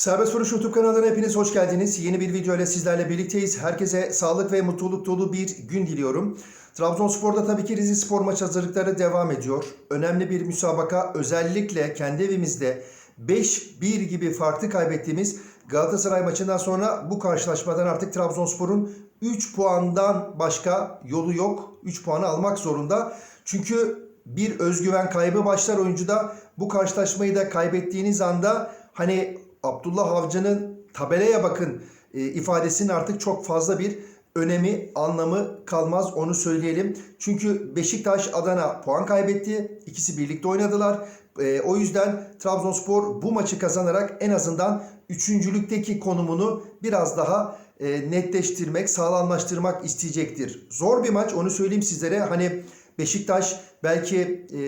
Serbest Vuruş YouTube kanalına hepiniz hoş geldiniz. Yeni bir video ile sizlerle birlikteyiz. Herkese sağlık ve mutluluk dolu bir gün diliyorum. Trabzonspor'da tabii ki Rize Spor maç hazırlıkları devam ediyor. Önemli bir müsabaka özellikle kendi evimizde 5-1 gibi farklı kaybettiğimiz Galatasaray maçından sonra bu karşılaşmadan artık Trabzonspor'un 3 puandan başka yolu yok. 3 puanı almak zorunda. Çünkü bir özgüven kaybı başlar oyuncuda. Bu karşılaşmayı da kaybettiğiniz anda hani Abdullah Avcı'nın tabelaya bakın e, ifadesinin artık çok fazla bir önemi, anlamı kalmaz onu söyleyelim. Çünkü Beşiktaş Adana puan kaybetti. İkisi birlikte oynadılar. E, o yüzden Trabzonspor bu maçı kazanarak en azından üçüncülükteki konumunu biraz daha e, netleştirmek, sağlamlaştırmak isteyecektir. Zor bir maç onu söyleyeyim sizlere. Hani Beşiktaş belki e,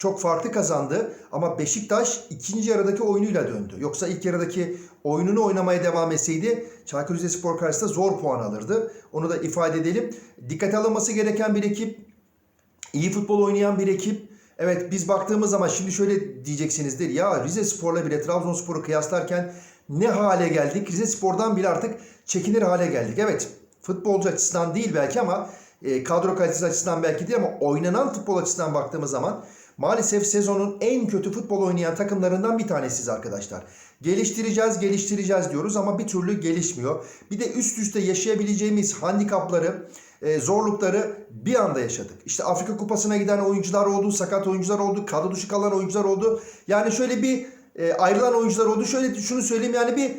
çok farklı kazandı ama Beşiktaş ikinci yarıdaki oyunuyla döndü. Yoksa ilk yarıdaki oyununu oynamaya devam etseydi Çaykur Rizespor karşısında zor puan alırdı. Onu da ifade edelim. Dikkate alınması gereken bir ekip, iyi futbol oynayan bir ekip. Evet biz baktığımız zaman şimdi şöyle diyeceksinizdir. Ya Rize Spor'la bile Trabzonspor'u kıyaslarken ne hale geldik? Rize Spor'dan bile artık çekinir hale geldik. Evet futbolcu açısından değil belki ama e, kadro kalitesi açısından belki değil ama oynanan futbol açısından baktığımız zaman maalesef sezonun en kötü futbol oynayan takımlarından bir tanesiyiz arkadaşlar. Geliştireceğiz, geliştireceğiz diyoruz ama bir türlü gelişmiyor. Bir de üst üste yaşayabileceğimiz handikapları, e, zorlukları bir anda yaşadık. İşte Afrika Kupası'na giden oyuncular oldu, sakat oyuncular oldu, kadro dışı kalan oyuncular oldu. Yani şöyle bir e, ayrılan oyuncular oldu. Şöyle şunu söyleyeyim yani bir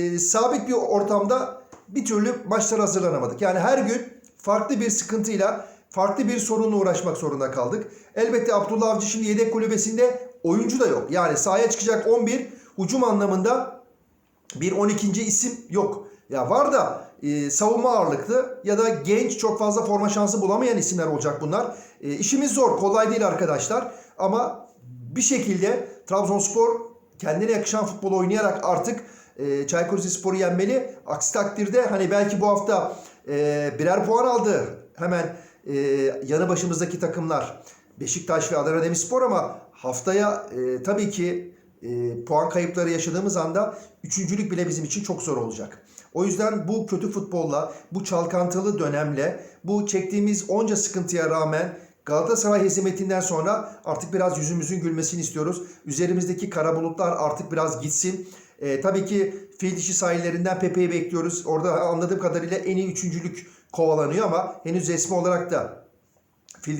e, sabit bir ortamda bir türlü maçlara hazırlanamadık. Yani her gün farklı bir sıkıntıyla, farklı bir sorunla uğraşmak zorunda kaldık. Elbette Abdullah Avcı şimdi yedek kulübesinde oyuncu da yok. Yani sahaya çıkacak 11 hücum anlamında bir 12. isim yok. Ya var da e, savunma ağırlıklı ya da genç çok fazla forma şansı bulamayan isimler olacak bunlar. E, işimiz zor, kolay değil arkadaşlar. Ama bir şekilde Trabzonspor kendine yakışan futbol oynayarak artık e, Çaykur Rizespor'u yenmeli. Aksi takdirde hani belki bu hafta e, birer puan aldı hemen e, yanı başımızdaki takımlar Beşiktaş ve Adana Demirspor ama haftaya e, tabii ki e, puan kayıpları yaşadığımız anda üçüncülük bile bizim için çok zor olacak. O yüzden bu kötü futbolla, bu çalkantılı dönemle, bu çektiğimiz onca sıkıntıya rağmen Galatasaray hezimetinden sonra artık biraz yüzümüzün gülmesini istiyoruz. Üzerimizdeki kara bulutlar artık biraz gitsin. E, tabii ki fil dişi sahillerinden Pepe'yi bekliyoruz. Orada anladığım kadarıyla en iyi üçüncülük kovalanıyor ama henüz resmi olarak da fil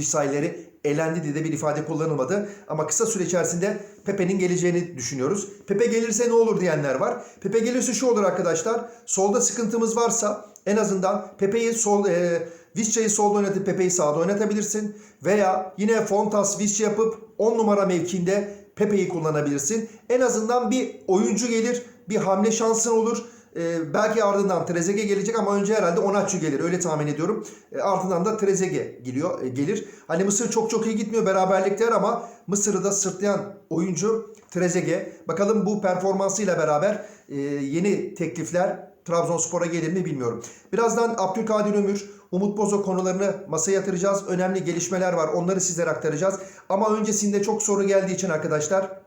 elendi diye de bir ifade kullanılmadı. Ama kısa süre içerisinde Pepe'nin geleceğini düşünüyoruz. Pepe gelirse ne olur diyenler var. Pepe gelirse şu olur arkadaşlar. Solda sıkıntımız varsa en azından Pepe'yi sol e, Visca'yı solda oynatıp Pepe'yi sağda oynatabilirsin. Veya yine Fontas Visca yapıp 10 numara mevkinde Pepe'yi kullanabilirsin. En azından bir oyuncu gelir, bir hamle şansın olur. Ee, belki ardından Trezeguet gelecek ama önce herhalde Onatçı gelir. Öyle tahmin ediyorum. Ee, ardından da Trezeguet geliyor, e, gelir. Hani Mısır çok çok iyi gitmiyor beraberlikler ama Mısır'ı da sırtlayan oyuncu Trezeguet. Bakalım bu performansıyla beraber e, yeni teklifler Trabzonspor'a gelir mi bilmiyorum. Birazdan Abdülkadir Ömür, Umut Bozo konularını masaya yatıracağız. Önemli gelişmeler var. Onları sizlere aktaracağız. Ama öncesinde çok soru geldiği için arkadaşlar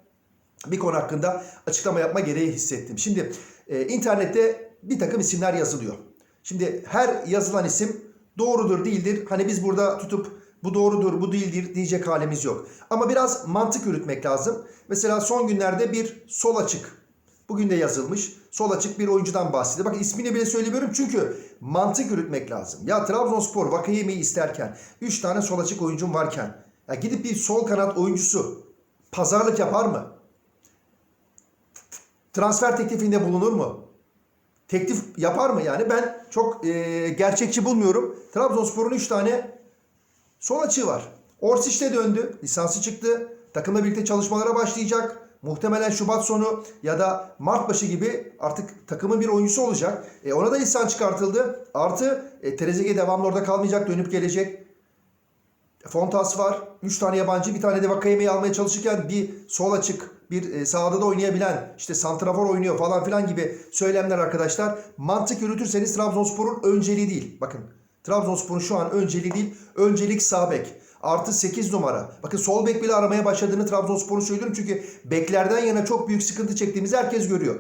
bir konu hakkında açıklama yapma gereği hissettim. Şimdi e, internette bir takım isimler yazılıyor. Şimdi her yazılan isim doğrudur değildir. Hani biz burada tutup bu doğrudur bu değildir diyecek halimiz yok. Ama biraz mantık yürütmek lazım. Mesela son günlerde bir sol açık Bugün de yazılmış. Sol açık bir oyuncudan bahsediyor. Bakın ismini bile söylemiyorum çünkü mantık yürütmek lazım. Ya Trabzonspor Vakayemi'yi isterken 3 tane sol açık oyuncum varken ya gidip bir sol kanat oyuncusu pazarlık yapar mı? Transfer teklifinde bulunur mu? Teklif yapar mı yani? Ben çok e, gerçekçi bulmuyorum. Trabzonspor'un 3 tane sol açığı var. Orsic'te döndü. Lisansı çıktı. Takımla birlikte çalışmalara başlayacak. Muhtemelen Şubat sonu ya da Mart başı gibi artık takımın bir oyuncusu olacak. E, ona da lisan çıkartıldı. Artı e, Trezeguet devamlı orada kalmayacak. Dönüp gelecek. Fontas var. 3 tane yabancı. Bir tane de Vakayeme'yi almaya çalışırken bir sol açık, bir e, sağda da oynayabilen, işte santrafor oynuyor falan filan gibi söylemler arkadaşlar. Mantık yürütürseniz Trabzonspor'un önceliği değil. Bakın Trabzonspor'un şu an önceliği değil. Öncelik sağ bek. Artı 8 numara. Bakın sol bek bile aramaya başladığını Trabzonspor'un söylüyorum. Çünkü beklerden yana çok büyük sıkıntı çektiğimizi herkes görüyor.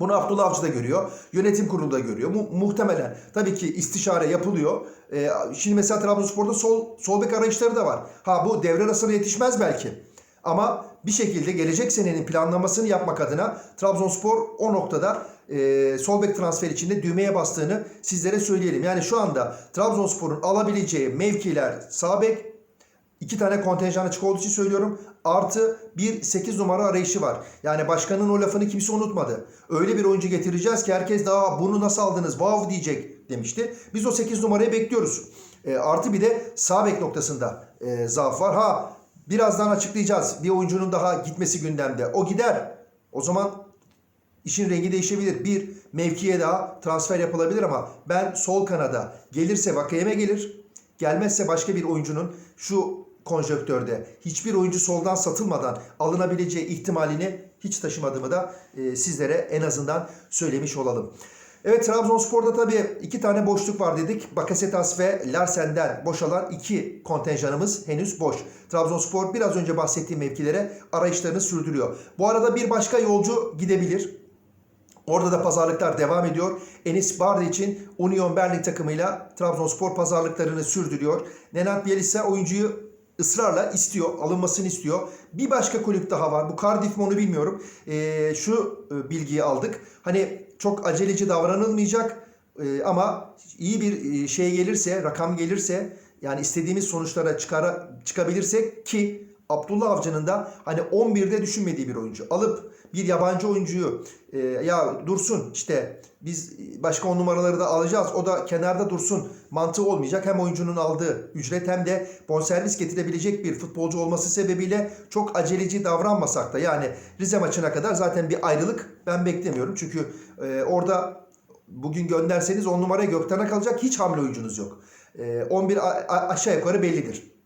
Bunu Abdullah Avcı da görüyor. Yönetim kurulu da görüyor. Mu- muhtemelen tabii ki istişare yapılıyor. Ee, şimdi mesela Trabzonspor'da sol sol bek arayışları da var. Ha bu devre arasına yetişmez belki. Ama bir şekilde gelecek senenin planlamasını yapmak adına Trabzonspor o noktada e, sol bek transfer içinde düğmeye bastığını sizlere söyleyelim. Yani şu anda Trabzonspor'un alabileceği mevkiler sağ bek, İki tane kontenjan açık olduğu için söylüyorum. Artı bir 8 numara arayışı var. Yani başkanın o lafını kimse unutmadı. Öyle bir oyuncu getireceğiz ki herkes daha bunu nasıl aldınız wow diyecek demişti. Biz o 8 numarayı bekliyoruz. E, artı bir de sağ bek noktasında e, zaaf var. Ha birazdan açıklayacağız. Bir oyuncunun daha gitmesi gündemde. O gider. O zaman İşin rengi değişebilir. Bir mevkiye daha transfer yapılabilir ama ben sol kanada gelirse Vakayeme gelir. Gelmezse başka bir oyuncunun şu konjöktörde hiçbir oyuncu soldan satılmadan alınabileceği ihtimalini hiç taşımadığımı da e, sizlere en azından söylemiş olalım. Evet Trabzonspor'da tabii iki tane boşluk var dedik. Bakasetas ve Larsen'den boşalan iki kontenjanımız henüz boş. Trabzonspor biraz önce bahsettiğim mevkilere arayışlarını sürdürüyor. Bu arada bir başka yolcu gidebilir. Orada da pazarlıklar devam ediyor. Enis Bardi için Union Berlin takımıyla Trabzonspor pazarlıklarını sürdürüyor. Nenad Bielsa oyuncuyu ısrarla istiyor, alınmasını istiyor. Bir başka kulüp daha var. Bu Cardiff mi onu bilmiyorum. Ee, şu e, bilgiyi aldık. Hani çok aceleci davranılmayacak e, ama iyi bir e, şey gelirse, rakam gelirse yani istediğimiz sonuçlara çıkara, çıkabilirsek ki Abdullah Avcı'nın da hani 11'de düşünmediği bir oyuncu. Alıp bir yabancı oyuncuyu e, ya dursun işte biz başka on numaraları da alacağız. O da kenarda dursun. Mantığı olmayacak. Hem oyuncunun aldığı ücret hem de bonservis getirebilecek bir futbolcu olması sebebiyle çok aceleci davranmasak da yani Rize maçına kadar zaten bir ayrılık ben beklemiyorum. Çünkü e, orada bugün gönderseniz 10 numara Gökten'e kalacak hiç hamle oyuncunuz yok. E, 11 a- a- aşağı yukarı bellidir.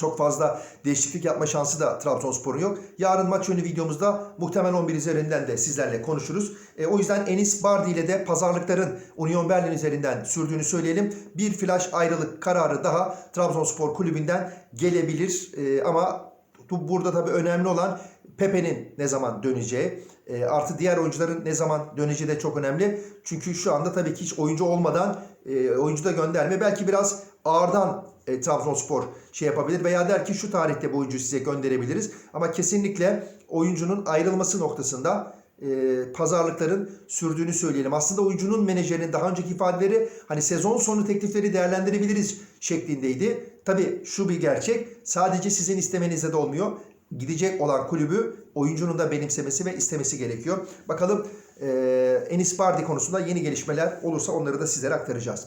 Çok fazla değişiklik yapma şansı da Trabzonspor'un yok. Yarın maç önü videomuzda muhtemelen 11 üzerinden de sizlerle konuşuruz. E, o yüzden Enis Bardi ile de pazarlıkların Union Berlin üzerinden sürdüğünü söyleyelim. Bir flash ayrılık kararı daha Trabzonspor kulübünden gelebilir. E, ama bu burada tabii önemli olan Pepe'nin ne zaman döneceği. E, artı diğer oyuncuların ne zaman döneceği de çok önemli. Çünkü şu anda tabii ki hiç oyuncu olmadan e, oyuncu da gönderme. Belki biraz ağırdan e, Trabzonspor şey yapabilir veya der ki şu tarihte bu oyuncuyu size gönderebiliriz. Ama kesinlikle oyuncunun ayrılması noktasında e, pazarlıkların sürdüğünü söyleyelim. Aslında oyuncunun menajerinin daha önceki ifadeleri hani sezon sonu teklifleri değerlendirebiliriz şeklindeydi. Tabii şu bir gerçek sadece sizin istemenizde de olmuyor. Gidecek olan kulübü oyuncunun da benimsemesi ve istemesi gerekiyor. Bakalım e, Enis Bardi konusunda yeni gelişmeler olursa onları da sizlere aktaracağız.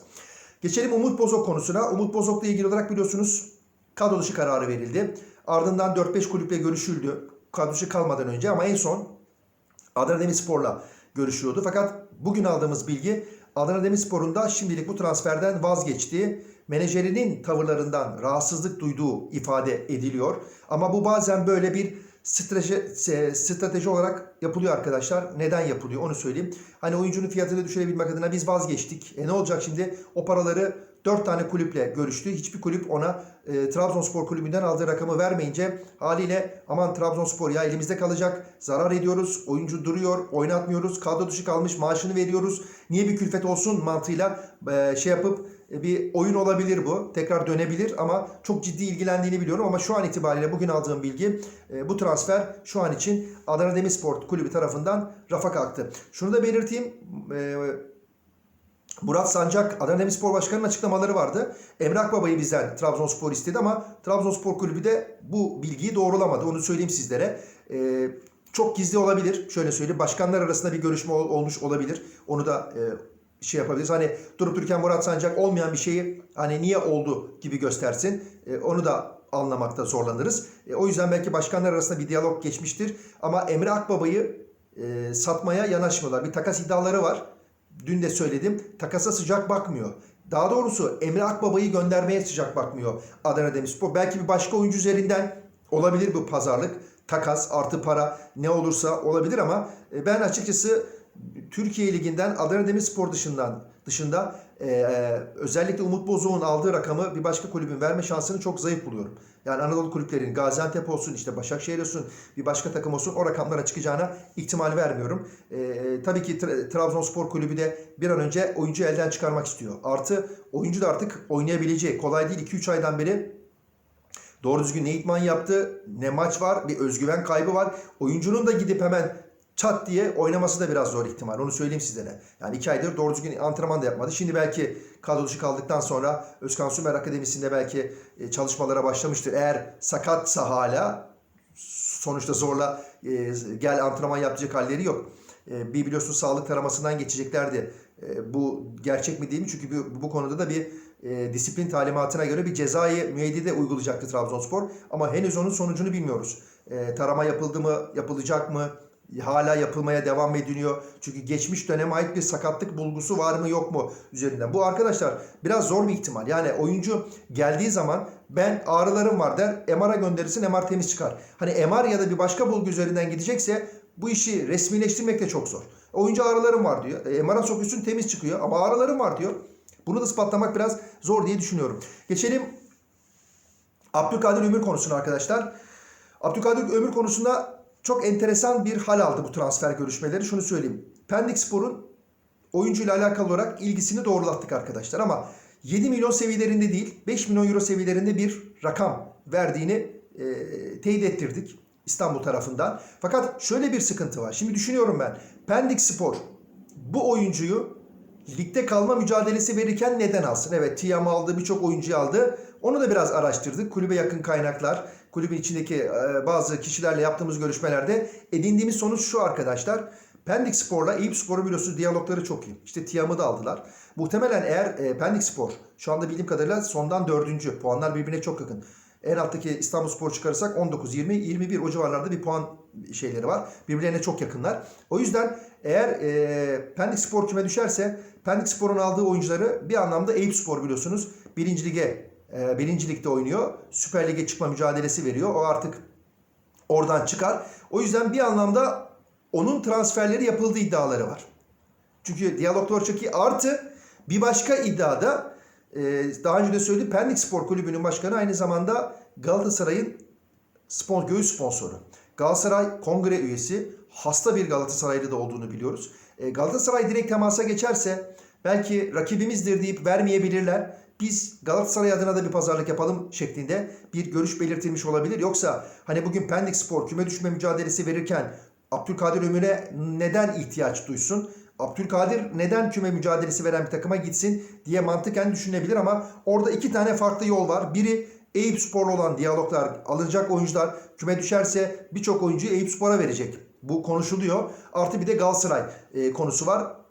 Geçelim Umut Bozok konusuna. Umut Bozok'la ilgili olarak biliyorsunuz kadro dışı kararı verildi. Ardından 4-5 kulüple görüşüldü. Kadro dışı kalmadan önce ama en son Adana Demirspor'la görüşüyordu. Fakat bugün aldığımız bilgi Adana Demirspor'un da şimdilik bu transferden vazgeçtiği, menajerinin tavırlarından rahatsızlık duyduğu ifade ediliyor. Ama bu bazen böyle bir strateji, e, strateji olarak yapılıyor arkadaşlar. Neden yapılıyor onu söyleyeyim. Hani oyuncunun fiyatını düşürebilmek adına biz vazgeçtik. E ne olacak şimdi? O paraları 4 tane kulüple görüştü. Hiçbir kulüp ona e, Trabzonspor kulübünden aldığı rakamı vermeyince haliyle aman Trabzonspor ya elimizde kalacak. Zarar ediyoruz. Oyuncu duruyor. Oynatmıyoruz. Kadro dışı kalmış. Maaşını veriyoruz. Niye bir külfet olsun mantığıyla e, şey yapıp e, bir oyun olabilir bu. Tekrar dönebilir ama çok ciddi ilgilendiğini biliyorum. Ama şu an itibariyle bugün aldığım bilgi e, bu transfer şu an için Adana Demirspor kulübü tarafından rafa kalktı. Şunu da belirteyim. E, Murat Sancak, Adana Demirspor Başkanı'nın açıklamaları vardı. Emrah Baba'yı bizden Trabzonspor istedi ama Trabzonspor Kulübü de bu bilgiyi doğrulamadı. Onu söyleyeyim sizlere. Ee, çok gizli olabilir. Şöyle söyleyeyim. Başkanlar arasında bir görüşme ol- olmuş olabilir. Onu da e, şey yapabiliriz. Hani durup dururken Murat Sancak olmayan bir şeyi hani niye oldu gibi göstersin. E, onu da anlamakta zorlanırız. E, o yüzden belki başkanlar arasında bir diyalog geçmiştir. Ama Emre Akbaba'yı e, satmaya yanaşmıyorlar. Bir takas iddiaları var. Dün de söyledim. Takasa sıcak bakmıyor. Daha doğrusu Emre Akbaba'yı göndermeye sıcak bakmıyor Adana Demirspor. Belki bir başka oyuncu üzerinden olabilir bu pazarlık. Takas artı para ne olursa olabilir ama e, ben açıkçası Türkiye Ligi'nden Adana Demirspor dışından dışında e, e, özellikle Umut Bozok'un aldığı rakamı bir başka kulübün verme şansını çok zayıf buluyorum. Yani Anadolu kulüplerinin Gaziantep olsun, işte Başakşehir olsun, bir başka takım olsun o rakamlara çıkacağına ihtimal vermiyorum. E, tabii ki Tra- Trabzonspor kulübü de bir an önce oyuncu elden çıkarmak istiyor. Artı oyuncu da artık oynayabileceği kolay değil. 2-3 aydan beri Doğru düzgün ne idman yaptı, ne maç var, bir özgüven kaybı var. Oyuncunun da gidip hemen çat diye oynaması da biraz zor ihtimal. Onu söyleyeyim sizlere. Yani iki aydır doğru düzgün antrenman da yapmadı. Şimdi belki kadro dışı kaldıktan sonra Özkan Sümer Akademisi'nde belki e, çalışmalara başlamıştır. Eğer sakatsa hala sonuçta zorla e, gel antrenman yapacak halleri yok. E, bir biliyorsunuz sağlık taramasından geçeceklerdi. E, bu gerçek mi değil mi? Çünkü bu, bu konuda da bir e, disiplin talimatına göre bir cezayı müeyyide uygulayacaktı Trabzonspor. Ama henüz onun sonucunu bilmiyoruz. E, tarama yapıldı mı, yapılacak mı? Hala yapılmaya devam ediliyor. Çünkü geçmiş döneme ait bir sakatlık bulgusu var mı yok mu üzerinden. Bu arkadaşlar biraz zor bir ihtimal. Yani oyuncu geldiği zaman ben ağrılarım var der. MR'a gönderirsin MR temiz çıkar. Hani MR ya da bir başka bulgu üzerinden gidecekse bu işi resmileştirmek de çok zor. Oyuncu ağrılarım var diyor. E, MR'a sokuyorsun temiz çıkıyor ama ağrılarım var diyor. Bunu da ispatlamak biraz zor diye düşünüyorum. Geçelim Abdülkadir Ömür konusuna arkadaşlar. Abdülkadir Ömür konusunda çok enteresan bir hal aldı bu transfer görüşmeleri. Şunu söyleyeyim. Pendik Spor'un oyuncuyla alakalı olarak ilgisini doğrulattık arkadaşlar ama 7 milyon seviyelerinde değil 5 milyon euro seviyelerinde bir rakam verdiğini e, teyit ettirdik İstanbul tarafından. Fakat şöyle bir sıkıntı var. Şimdi düşünüyorum ben. Pendik Spor bu oyuncuyu ligde kalma mücadelesi verirken neden alsın? Evet Tiam aldı, birçok oyuncu aldı. Onu da biraz araştırdık. Kulübe yakın kaynaklar, kulübün içindeki e, bazı kişilerle yaptığımız görüşmelerde edindiğimiz sonuç şu arkadaşlar. Pendik Spor'la Eyüp Spor'un biliyorsunuz diyalogları çok iyi. İşte Tiam'ı da aldılar. Muhtemelen eğer e, Pendik Spor şu anda bildiğim kadarıyla sondan dördüncü. Puanlar birbirine çok yakın. En alttaki İstanbul Spor çıkarırsak 19, 20, 21 o civarlarda bir puan şeyleri var. Birbirlerine çok yakınlar. O yüzden eğer e, Pendik Spor küme düşerse Pendik Spor'un aldığı oyuncuları bir anlamda Eyüp Spor biliyorsunuz. Birinci lige, e, birinci ligde oynuyor. Süper Lig'e çıkma mücadelesi veriyor. O artık oradan çıkar. O yüzden bir anlamda onun transferleri yapıldığı iddiaları var. Çünkü diyaloglar çok iyi. Artı bir başka iddiada e, daha önce de söyledim Pendik Spor Kulübü'nün başkanı aynı zamanda Galatasaray'ın spon, göğüs sponsoru. Galatasaray kongre üyesi. Hasta bir Galatasaraylı da olduğunu biliyoruz. E, Galatasaray direkt temasa geçerse belki rakibimizdir deyip vermeyebilirler. Biz Galatasaray adına da bir pazarlık yapalım şeklinde bir görüş belirtilmiş olabilir. Yoksa hani bugün Pendik Spor küme düşme mücadelesi verirken Abdülkadir Ömür'e neden ihtiyaç duysun? Abdülkadir neden küme mücadelesi veren bir takıma gitsin diye mantıken düşünebilir ama orada iki tane farklı yol var. Biri Eyüp Spor'la olan diyaloglar, alınacak oyuncular küme düşerse birçok oyuncuyu Eyüp Spor'a verecek. Bu konuşuluyor. Artı bir de Galatasaray e, konusu var.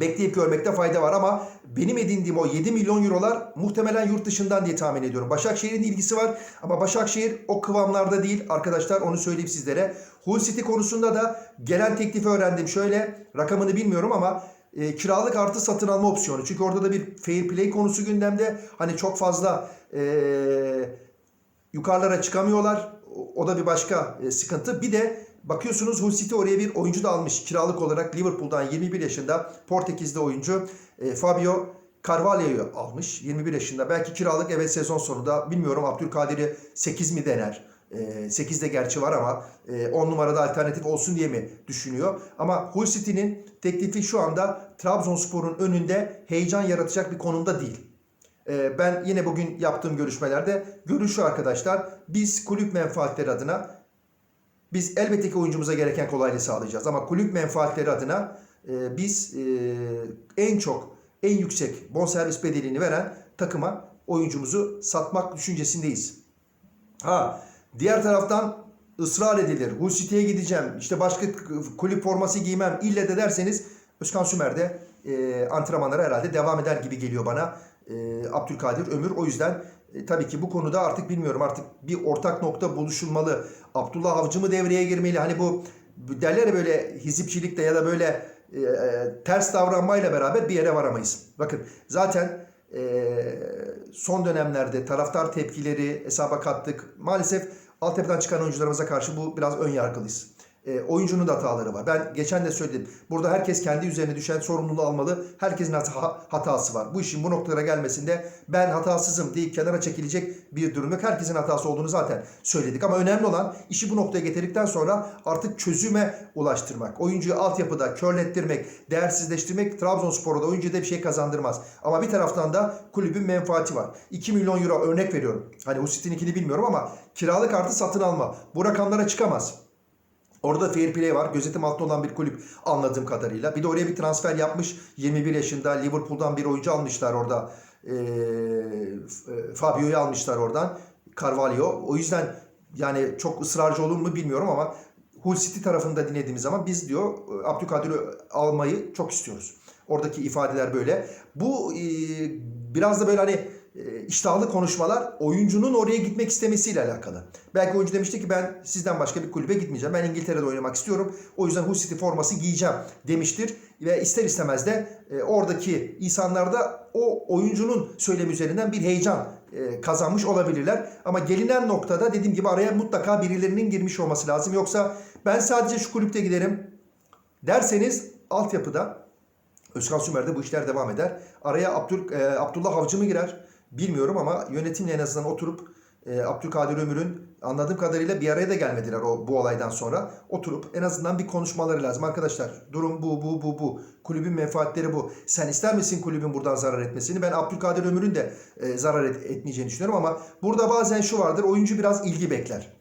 Bekleyip görmekte fayda var ama benim edindiğim o 7 milyon eurolar muhtemelen yurt dışından diye tahmin ediyorum. Başakşehir'in ilgisi var ama Başakşehir o kıvamlarda değil arkadaşlar onu söyleyeyim sizlere. Hull City konusunda da gelen teklifi öğrendim. Şöyle rakamını bilmiyorum ama e, kiralık artı satın alma opsiyonu. Çünkü orada da bir fair play konusu gündemde. Hani çok fazla e, yukarılara çıkamıyorlar. O- O da bir başka e, sıkıntı. Bir de bakıyorsunuz Hull City oraya bir oyuncu da almış. Kiralık olarak Liverpool'dan 21 yaşında Portekizli oyuncu e, Fabio Carvalho'yu almış. 21 yaşında. Belki kiralık evet sezon sonunda bilmiyorum Abdülkadir'i 8 mi dener? E, 8 de gerçi var ama e, 10 numarada alternatif olsun diye mi düşünüyor? Ama Hull City'nin teklifi şu anda Trabzonspor'un önünde heyecan yaratacak bir konumda değil. Ben yine bugün yaptığım görüşmelerde görüşü arkadaşlar biz kulüp menfaatleri adına biz elbette ki oyuncumuza gereken kolaylığı sağlayacağız ama kulüp menfaatleri adına e, biz e, en çok en yüksek bonservis bedelini veren takıma oyuncumuzu satmak düşüncesindeyiz. Ha diğer taraftan ısrar edilir. Hull City'ye gideceğim. işte başka kulüp forması giymem. İlle de derseniz Özkan Sümer de e, antrenmanlara herhalde devam eder gibi geliyor bana. E, Abdülkadir Ömür. O yüzden e, tabii ki bu konuda artık bilmiyorum artık bir ortak nokta buluşulmalı. Abdullah Avcı mı devreye girmeli? Hani bu derler ya böyle hizipçilikte ya da böyle e, e, ters davranmayla beraber bir yere varamayız. Bakın zaten e, son dönemlerde taraftar tepkileri hesaba kattık. Maalesef altyapıdan çıkan oyuncularımıza karşı bu biraz ön yargılıyız. E, oyuncunun da hataları var. Ben geçen de söyledim. Burada herkes kendi üzerine düşen sorumluluğu almalı. Herkesin hata- hatası var. Bu işin bu noktalara gelmesinde ben hatasızım deyip kenara çekilecek bir durum yok. Herkesin hatası olduğunu zaten söyledik. Ama önemli olan işi bu noktaya getirdikten sonra artık çözüme ulaştırmak. Oyuncuyu altyapıda körlettirmek, değersizleştirmek Trabzonspor'a da oyuncuya da bir şey kazandırmaz. Ama bir taraftan da kulübün menfaati var. 2 milyon euro örnek veriyorum. Hani Husit'in bilmiyorum ama kiralık artı satın alma. Bu rakamlara çıkamaz. Orada fair play var. Gözetim altında olan bir kulüp anladığım kadarıyla. Bir de oraya bir transfer yapmış. 21 yaşında Liverpool'dan bir oyuncu almışlar orada. Ee, F- Fabio'yu almışlar oradan. Carvalho. O yüzden yani çok ısrarcı olur mu bilmiyorum ama Hull City tarafında dinlediğimiz zaman biz diyor Abdülkadir'i almayı çok istiyoruz. Oradaki ifadeler böyle. Bu e, biraz da böyle hani e, iştahlı konuşmalar oyuncunun oraya gitmek istemesiyle alakalı. Belki oyuncu demişti ki ben sizden başka bir kulübe gitmeyeceğim. Ben İngiltere'de oynamak istiyorum. O yüzden Hull City forması giyeceğim demiştir. Ve ister istemez de e, oradaki insanlarda o oyuncunun söylemi üzerinden bir heyecan e, kazanmış olabilirler. Ama gelinen noktada dediğim gibi araya mutlaka birilerinin girmiş olması lazım. Yoksa ben sadece şu kulüpte giderim derseniz altyapıda Özkan Sümer'de bu işler devam eder. Araya Abdül, e, Abdullah Avcı mı girer? Bilmiyorum ama yönetimle en azından oturup e, Abdülkadir Ömür'ün anladığım kadarıyla bir araya da gelmediler o bu olaydan sonra. Oturup en azından bir konuşmaları lazım. Arkadaşlar durum bu bu bu bu. Kulübün menfaatleri bu. Sen ister misin kulübün buradan zarar etmesini? Ben Abdülkadir Ömür'ün de e, zarar et- etmeyeceğini düşünüyorum ama burada bazen şu vardır. Oyuncu biraz ilgi bekler.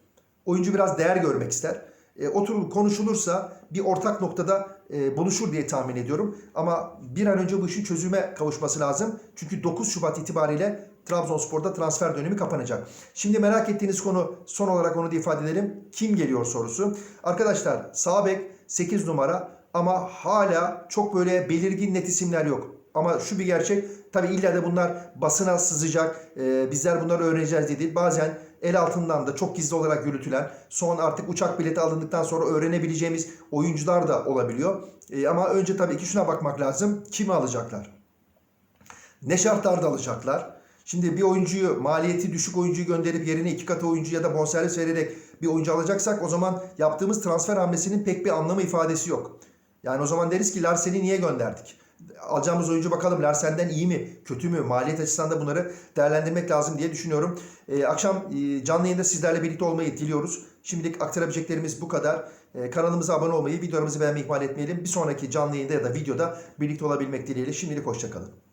Oyuncu biraz değer görmek ister. E, oturulup konuşulursa bir ortak noktada e, buluşur diye tahmin ediyorum. Ama bir an önce bu işin çözüme kavuşması lazım. Çünkü 9 Şubat itibariyle Trabzonspor'da transfer dönemi kapanacak. Şimdi merak ettiğiniz konu son olarak onu da ifade edelim. Kim geliyor sorusu. Arkadaşlar sağ bek 8 numara ama hala çok böyle belirgin net isimler yok. Ama şu bir gerçek. Tabi illa da bunlar basına sızacak. e, bizler bunları öğreneceğiz diye değil. Bazen el altından da çok gizli olarak yürütülen, son artık uçak bileti alındıktan sonra öğrenebileceğimiz oyuncular da olabiliyor. E, ama önce tabii ki şuna bakmak lazım. Kimi alacaklar? Ne şartlarda alacaklar? Şimdi bir oyuncuyu maliyeti düşük oyuncuyu gönderip yerine iki katı oyuncu ya da bonservis vererek bir oyuncu alacaksak o zaman yaptığımız transfer hamlesinin pek bir anlamı ifadesi yok. Yani o zaman deriz ki Larsen'i niye gönderdik? Alacağımız oyuncu bakalım Larsen'den iyi mi, kötü mü, maliyet açısından da bunları değerlendirmek lazım diye düşünüyorum. Ee, akşam e, canlı yayında sizlerle birlikte olmayı diliyoruz. Şimdilik aktarabileceklerimiz bu kadar. Ee, kanalımıza abone olmayı, videolarımızı beğenmeyi ihmal etmeyelim. Bir sonraki canlı yayında ya da videoda birlikte olabilmek dileğiyle. Şimdilik hoşçakalın.